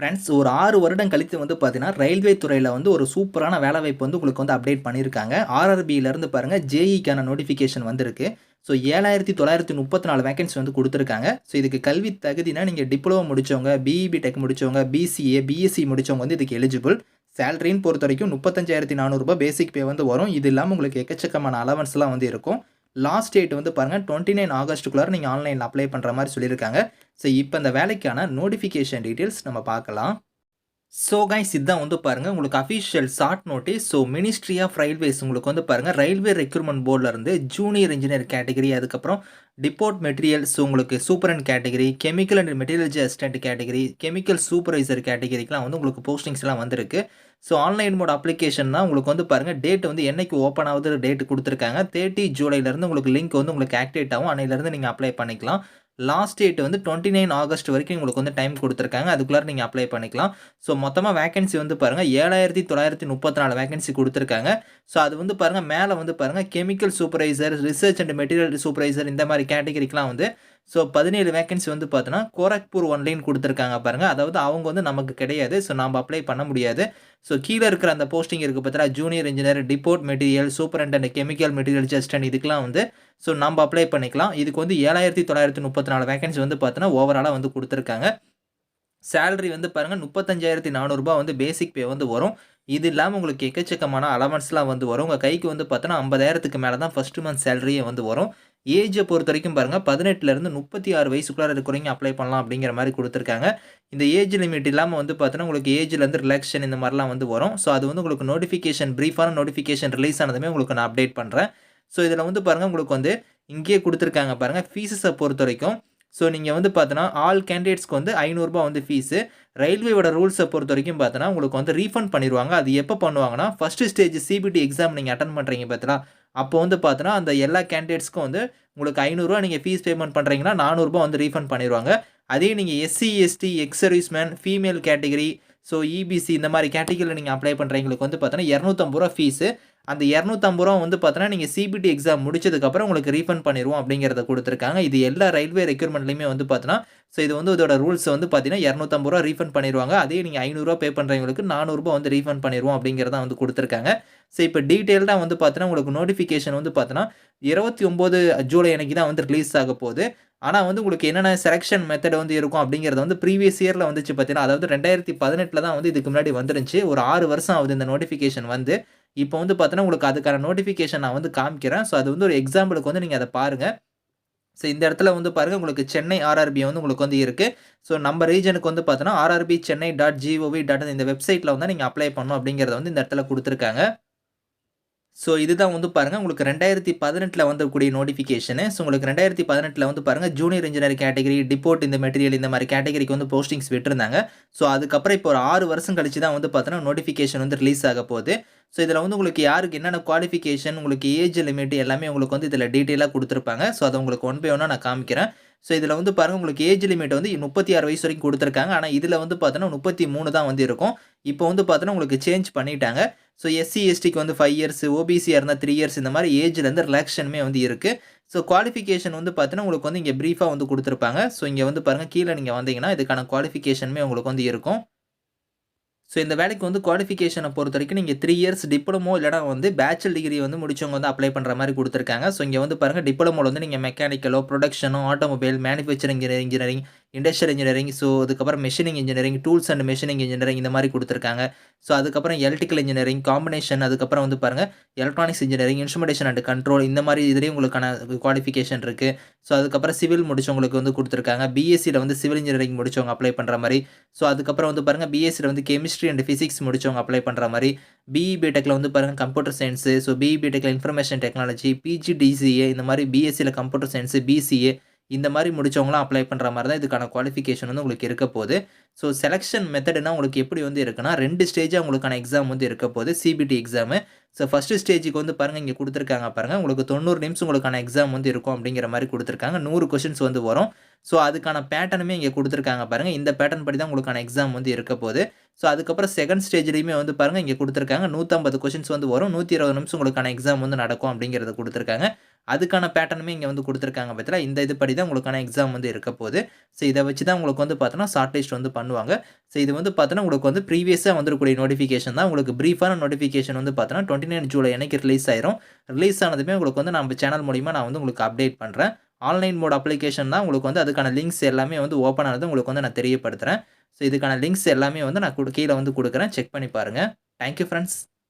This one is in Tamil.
ஃப்ரெண்ட்ஸ் ஒரு ஆறு வருடம் கழித்து வந்து பார்த்தீங்கன்னா ரயில்வே துறையில் வந்து ஒரு சூப்பரான வேலைவாய்ப்பு வந்து உங்களுக்கு வந்து அப்டேட் பண்ணியிருக்காங்க. ஆர்ஆர்பியிலேருந்து பாருங்கள் ஜேஇக்கான நோட்டிஃபிகேஷன் வந்திருக்கு. ஸோ ஏழாயிரத்தி தொள்ளாயிரத்தி முப்பத்தி நாலு வேகன்சி வந்து கொடுத்துருக்காங்க. ஸோ இதுக்கு கல்வி தகுதினா நீங்கள் டிப்ளமோ முடித்தவங்க பிஇபி டெக் முடிச்சவங்க பிசிஏ பிஎஸ்சி முடித்தவங்க வந்து இதுக்கு எலிஜிபிள் சேலரின்னு பொறுத்த வரைக்கும் முப்பத்தஞ்சாயிரத்தி நானூறுரூபா பேசிக் பே வந்து வரும். இது இல்லாமல் உங்களுக்கு எக்கச்சக்கமான அலவன்ஸ்லாம் வந்து இருக்கும். லாஸ்ட் டேட் வந்து பாருங்கள் டுவெண்ட்டி நைன் ஆகஸ்ட்டுக்குள்ளார நீங்கள் ஆன்லைனில் அப்ளை பண்ணுற மாதிரி சொல்லியிருக்காங்க. ஸோ இப்போ இந்த வேலைக்கான நோட்டிஃபிகேஷன் டீட்டெயில்ஸ் நம்ம பார்க்கலாம். ஸோ கைஸ் இதுதான் வந்து பாருங்கள் உங்களுக்கு official short notice so ministry of railways உங்களுக்கு வந்து பாருங்கள் ரயில்வே ரெக்ரூட்மெண்ட் போர்டிலேருந்து ஜூனியர் இன்ஜினியர் கேட்டகரி அதுக்கப்புறம் டிப்போர்ட் மெட்டீரியல்ஸ் உங்களுக்கு super and category chemical and material assistant category chemical supervisor கேட்டகரிக்கெலாம் வந்து உங்களுக்கு போஸ்டிங்ஸ்லாம் வந்திருக்கு. ஸோ ஆன்லைன் மோட் அப்ளிகேஷன் தான் உங்களுக்கு வந்து பாருங்கள் டேட் வந்து என்னைக்கு ஓப்பன் ஆகுது டேட் கொடுத்துருக்காங்க. தேர்ட்டி ஜூலைலேருந்து உங்களுக்கு லிங்க் வந்து உங்களுக்கு ஆக்டிவேட் ஆகும். அன்னையிலேருந்து நீங்கள் அப்ளை பண்ணிக்கலாம். லாஸ்ட் டேட் வந்து டுவெண்ட்டி நைன் ஆகஸ்ட் வரைக்கும் உங்களுக்கு வந்து டைம் கொடுத்துருக்காங்க. அதுக்குள்ளே நீங்கள் அப்ளை பண்ணிக்கலாம். ஸோ மொத்தமாக வேகன்சி வந்து பாருங்கள் ஏழாயிரத்தி தொள்ளாயிரத்தி முப்பத்தி நாலு வேகன்சி கொடுத்துருக்காங்க. ஸோ அது வந்து பாருங்கள் மேலே வந்து பாருங்கள் chemical supervisor research and material supervisor இந்த மாதிரி கேட்டகரிக்கெலாம் வந்து ஸோ பதினேழு வேகன்சி வந்து பார்த்தோன்னா கோரக்பூர் ஒன்லைன் கொடுத்துருக்காங்க பாருங்கள் அதாவது அவங்க வந்து நமக்கு கிடையாது. ஸோ நம்ம அப்ளை பண்ண முடியாது. ஸோ கீழே இருக்கிற அந்த போஸ்டிங் இருக்குது பார்த்தீங்கன்னா junior engineer depot material superintendent chemical material and இதுக்கெலாம் வந்து ஸோ நம்ம அப்ளை பண்ணிக்கலாம். இதுக்கு வந்து ஏழாயிரத்தி தொள்ளாயிரத்தி முப்பத்தி நாலு வேகன்சி வந்து பார்த்தோன்னா ஓவராலாக வந்து கொடுத்துருக்காங்க. சேலரி வந்து பாருங்கள் முப்பத்தஞ்சாயிரத்தி நானூறுரூபா வந்து பேசிக் பே வந்து வரும். இது இல்லாமல் உங்களுக்கு எக்கச்சக்கமான அலவன்ஸ்லாம் வந்து வரும். உங்கள் கைக்கு வந்து பார்த்தோன்னா ஐம்பதாயிரத்துக்கு மேலே தான் ஃபஸ்ட்டு மந்த் சேலரியே வந்து வரும். ஏஜை பொறுத்த வரைக்கும் பாருங்கள் பதினெட்டுலேருந்து முப்பத்தி ஆறு வயசுக்குள்ளார இருக்கிறவங்க அப்ளை பண்ணலாம் அப்படிங்கிற மாதிரி கொடுத்துருக்காங்க. இந்த ஏஜ் லிமிட் இல்லாமல் வந்து பார்த்தோன்னா உங்களுக்கு ஏஜ்லேருந்து ரிலாக்ஷன் இந்த மாதிரிலாம் வந்து வரும். ஸோ அது வந்து உங்களுக்கு நோட்டிஃபிகேஷன் ப்ரீஃபான நோட்டிஃபிகேஷன் ரிலீஸ் ஆனதுமே உங்களுக்கு நான் அப்டேட் பண்ணுறேன் ஸோ இதில் வந்து பாருங்கள் உங்களுக்கு வந்து இங்கேயே கொடுத்துருக்காங்க பாருங்கள் ஃபீஸஸை பொறுத்த வரைக்கும் ஸோ நீங்கள் வந்து பார்த்தோன்னா ஆல் கேண்டிடேட்ஸ்க்கு வந்து ஐநூறுரூபா வந்து ஃபீஸு ரயில்வேயோட ரூல்ஸை பொறுத்த வரைக்கும் பார்த்தோன்னா உங்களுக்கு வந்து ரீஃபண்ட் பண்ணிடுவாங்க அது எப்போ பண்ணுவாங்கன்னா ஃபஸ்ட்டு ஸ்டேஜ் சிபிடி எக்ஸாம் நீங்கள் அட்டன் பண்ணுறீங்க பார்த்தீங்களா அப்போ வந்து பார்த்தோன்னா அந்த எல்லா கேண்டிடேட்ஸ்க்கும் வந்து உங்களுக்கு ஐநூறுரூவா நீங்கள் ஃபீஸ் பேமெண்ட் பண்ணுறீங்கன்னா நானூறுரூபா வந்து ரீஃபண்ட் பண்ணிடுவாங்க அதே நீங்கள் SC ST ex serviceman female category so EBC இந்த மாதிரி கேட்டகரியில் நீங்கள் அப்ளை பண்ணுறவங்களுக்கு வந்து பார்த்தோன்னா இரநூத்தம்பது ரூபா ஃபீஸு அந்த இரநூத்தம்பது ரூபா வந்து பார்த்தோன்னா நீங்கள் சிபிடி எக்ஸாம் முடிச்சதுக்கப்புறம் உங்களுக்கு ரீஃபண்ட் பண்ணிடுவோம் அப்படிங்கிறத கொடுத்துருக்காங்க. இது எல்லா ரயில்வே ரெக்யூர்மெண்ட்லையுமே வந்து பார்த்தோன்னா ஸோ இது வந்து இதோட ரூல்ஸ் வந்து பார்த்தீங்கன்னா இரநூத்தம்பது ரூபா ரீஃபண்ட் பண்ணிடுவாங்க அதே நீங்கள் ஐநூறுரூவா பே பண்ணுறவங்களுக்கு நானூறுரூபா வந்து ரீஃபண்ட் பண்ணிடுவோம் அப்படிங்கிறத வந்து கொடுத்துருக்காங்க. ஸோ இப்போ டீட்டெயில்டாக வந்து பார்த்தோன்னா உங்களுக்கு நோட்டிஃபிகேஷன் வந்து பார்த்தோன்னா இருபத்தி ஒம்பது ஜூலை அன்னைக்கு தான் வந்து ரிலீஸ் ஆக போகுது. ஆனால் வந்து உங்களுக்கு என்னென்ன செலெக்ஷன் மெத்தட் வந்து இருக்கும் அப்படிங்கிறது வந்து ப்ரீவியஸ் இயரில் வந்துச்சு பார்த்தீங்கன்னா அதாவது ரெண்டாயிரத்தி பதினெட்டில் தான் வந்து இதுக்கு முன்னாடி வந்துருந்துச்சு. ஒரு ஆறு வருஷம் ஆகுது இந்த நோட்டிஃபிகேஷன் வந்து. இப்போ வந்து பார்த்தோன்னா உங்களுக்கு அதுக்கான நோட்டிஃபிகேஷன் நான் வந்து காமிக்கிறேன். ஸோ அது வந்து ஒரு எக்ஸாம்பிளுக்கு வந்து நீங்கள் அதை பாருங்கள் ஸோ இந்த இடத்துல வந்து பாருங்கள் உங்களுக்கு சென்னை ஆர்ஆர்பி வந்து உங்களுக்கு வந்து இருக்குது ஸோ நம்ம ரீஜனுக்கு வந்து பார்த்தோன்னா RRB Chennai dot gov dot இந்த வெப்சைட்டில் வந்து நீங்கள் அப்ளை பண்ணணும் அப்படிங்கிறத வந்து இந்த இடத்துல கொடுத்துருக்காங்க. ஸோ இதுதான் வந்து பாருங்கள் உங்களுக்கு ரெண்டாயிரத்தி பதினெட்டில் வந்தக்கூடிய நோட்டிஃபிகேஷனு ஸோ உங்களுக்கு ரெண்டாயிரத்தி பதினெட்டில் வந்து பாருங்கள் ஜூனியர் இன்ஜினியர் கேட்டகரி டிப்போர்ட் இந்த மெட்டீரியல் இந்த மாதிரி கேட்டகரிக்கு வந்து போஸ்டிங்ஸ் விட்டுருந்தாங்க. ஸோ அதுக்கப்புறம் இப்போ ஒரு ஆறு வருஷம் கழிச்சு தான் வந்து பார்த்தோன்னா நோட்டிஃபிகேஷன் வந்து ரிலீஸ் ஆக போகுது. ஸோ இதில் வந்து உங்களுக்கு யாருக்கு என்னென்ன குவாலிஃபிகேஷன் உங்களுக்கு ஏஜ் லிமிட் எல்லாமே உங்களுக்கு வந்து இதில் டீட்டெயிலாக கொடுத்துருப்பாங்க. ஸோ அதை உங்களுக்கு ஒன் பை ஒன்னாக நான் காமிக்கிறேன். ஸோ இதில் வந்து பாருங்கள் உங்களுக்கு ஏஜ் லிமிட் வந்து முப்பத்தி ஆறு வயசு வரைக்கும் கொடுத்துருக்காங்க. ஆனால் இதில் வந்து பார்த்தோன்னா முப்பத்தி மூணு தான் வந்து இருக்கும். இப்போ வந்து பார்த்தோன்னா உங்களுக்கு சேஞ்ச் பண்ணிட்டாங்க. ஸோ எஸ்சி எஸ்டிக்கு வந்து ஃபைவ் இயர்ஸ் ஓபிசியாக இருந்தால் த்ரீ இயர்ஸ் இந்த மாதிரி ஏஜ்லேருந்து ரிலாக்ஷனுமே வந்து இருக்குது ஸோ குவாலிஃபிகேஷன் வந்து பார்த்தீங்கன்னா உங்களுக்கு வந்து இங்கே ப்ரீஃபாக வந்து கொடுத்துருப்பாங்க. ஸோ இங்கே வந்து பாருங்கள் கீழே நீங்கள் வந்தீங்கன்னா இதுக்கான குவாலிஃபிகேஷனுமே உங்களுக்கு வந்து இருக்கும். ஸோ இந்த வேலைக்கு வந்து குவாலிஃபிகேஷனை பொறுத்த வரைக்கும் நீங்கள் த்ரீ இயர்ஸ் டிப்ளமோ இல்லைனா வந்து பேச்சுலர் டிகிரி வந்து முடிச்சவங்க வந்து அப்ளை பண்ணுற மாதிரி கொடுத்துருக்காங்க. ஸோ இங்கே வந்து பாருங்கள் டிப்ளமோவில் வந்து நீங்கள் மெக்கானிக்கலோ ப்ரொடக்ஷனோ automobile manufacturing engineering industrial engineering so அதுக்கப்புறம் machining engineering tools and machining engineering இந்த மாதிரி கொடுத்துருக்காங்க. ஸோ அதுக்கப்புறம் எலக்ட்ரிக்கல் இன்ஜினியரிங் காம்பினேஷன் அதுக்கப்புறம் வந்து பாருங்கள் electronics engineering instrumentation and control இந்த மாதிரி இதுலேயும் உங்களுக்கான குவாலிஃபிகேஷன் இருக்குது ஸோ அதுக்கப்புறம் சிவில் முடிச்சவங்களுக்கு வந்து கொடுத்துருக்காங்க. பிஎஸ்சியில் வந்து சிவில் இன்ஜினியரிங் முடிச்சவங்க அப்ளை பண்ணுற மாதிரி. ஸோ அதுக்கப்புறம் வந்து பாருங்கள் பிஎஸ்சியில் வந்து கெமிஸ்ட்ரி அண்ட் ஃபிசிக்ஸ் முடிச்சவங்க அப்ளை பண்ணுற மாதிரி. பிஇ பிடெக்கில் வந்து பாருங்கள் கம்ப்யூட்டர் சயின்ஸு ஸோ பிஇ பிடெக்கில் இன்ஃபர்மேஷன் டெக்னாலஜி பிஜிடிசிஏ இந்த மாதிரி பிஎஸ்சியில் கம்ப்யூட்டர் சயின்ஸு பிசிஏ இந்த மாதிரி முடிச்சவங்களாம் அப்ளை பண்ணுற மாதிரி தான் இதுக்கான குவாலிஃபிகேஷன் வந்து உங்களுக்கு இருக்க போகுது. ஸோ செலெக்ஷன் மெத்தடுனா உங்களுக்கு எப்படி வந்து இருக்குன்னா ரெண்டு ஸ்டேஜாக உங்களுக்கான எக்ஸாம் வந்து இருக்க போகுது. சிபிடி எக்ஸாமு ஸோ ஃபஸ்ட்டு ஸ்டேஜுக்கு வந்து பாருங்கள் இங்கே கொடுத்துருக்காங்க பாருங்கள் உங்களுக்கு தொண்ணூறு நிமிஷம் உங்களுக்கான எக்ஸாம் வந்து இருக்கும் அப்படிங்கிற மாதிரி கொடுத்துருக்காங்க. நூறு கொஷின்ஸ் வந்து வரும். ஸோ அதுக்கான பேட்டர்னுமே இங்கே கொடுத்துருக்காங்க பாருங்கள் இந்த பேட்டர்ன் படி தான் உங்களுக்கான எக்ஸாம் வந்து இருக்க போகுது. ஸோ அதுக்கப்புறம் செகண்ட் ஸ்டேஜ்லேயுமே வந்து பாருங்கள் இங்கே கொடுத்துருக்காங்க. நூற்றம்பது கொஷின்ஸ் வந்து வரும். நூற்றி இருபது நிமிஷம் உங்களுக்கான எக்ஸாம் வந்து நடக்கும் அப்படிங்கிறத கொடுத்துருக்காங்க. அதுக்கான பேட்டர்னுமே இங்கே வந்து கொடுத்துருக்காங்க பார்த்தீங்களா இந்த இது படி தான் உங்களுக்கான எக்ஸாம் வந்து இருக்க போகுது. ஸோ இதை வச்சு தான் உங்களுக்கு வந்து பார்த்தோன்னா ஷார்ட் லிஸ்ட் வந்து பண்ணுவாங்க. ஸோ இது வந்து பார்த்தோன்னா உங்களுக்கு வந்து ப்ரீவியஸாக வந்துருக்கூடிய நோட்டிஃபிகேஷன் தான். உங்களுக்கு ப்ரீஃபான நோட்டிஃபிகேஷன் வந்து பார்த்தோன்னா டுவெண்ட்டி நைன் ஜூலை அன்னைக்கு ரிலீஸ் ஆயிரும். ரிலீஸ் ஆனதுமே உங்களுக்கு வந்து நம்ம சேனல் மூலிமா நான் வந்து உங்களுக்கு அப்டேட் பண்ணுறேன் ஆன்லைன் மோட் அப்ளிகேஷன் தான் உங்களுக்கு வந்து அதுக்கான லிங்க்ஸ் எல்லாமே வந்து ஓப்பன் ஆனது உங்களுக்கு வந்து நான் தெரியப்படுத்துகிறேன் ஸோ இதுக்கான லிங்க்ஸ் எல்லாமே வந்து நான் கீழே வந்து கொடுக்குறேன். செக் பண்ணி பாருங்கள் தேங்க்யூ ஃப்ரெண்ட்ஸ்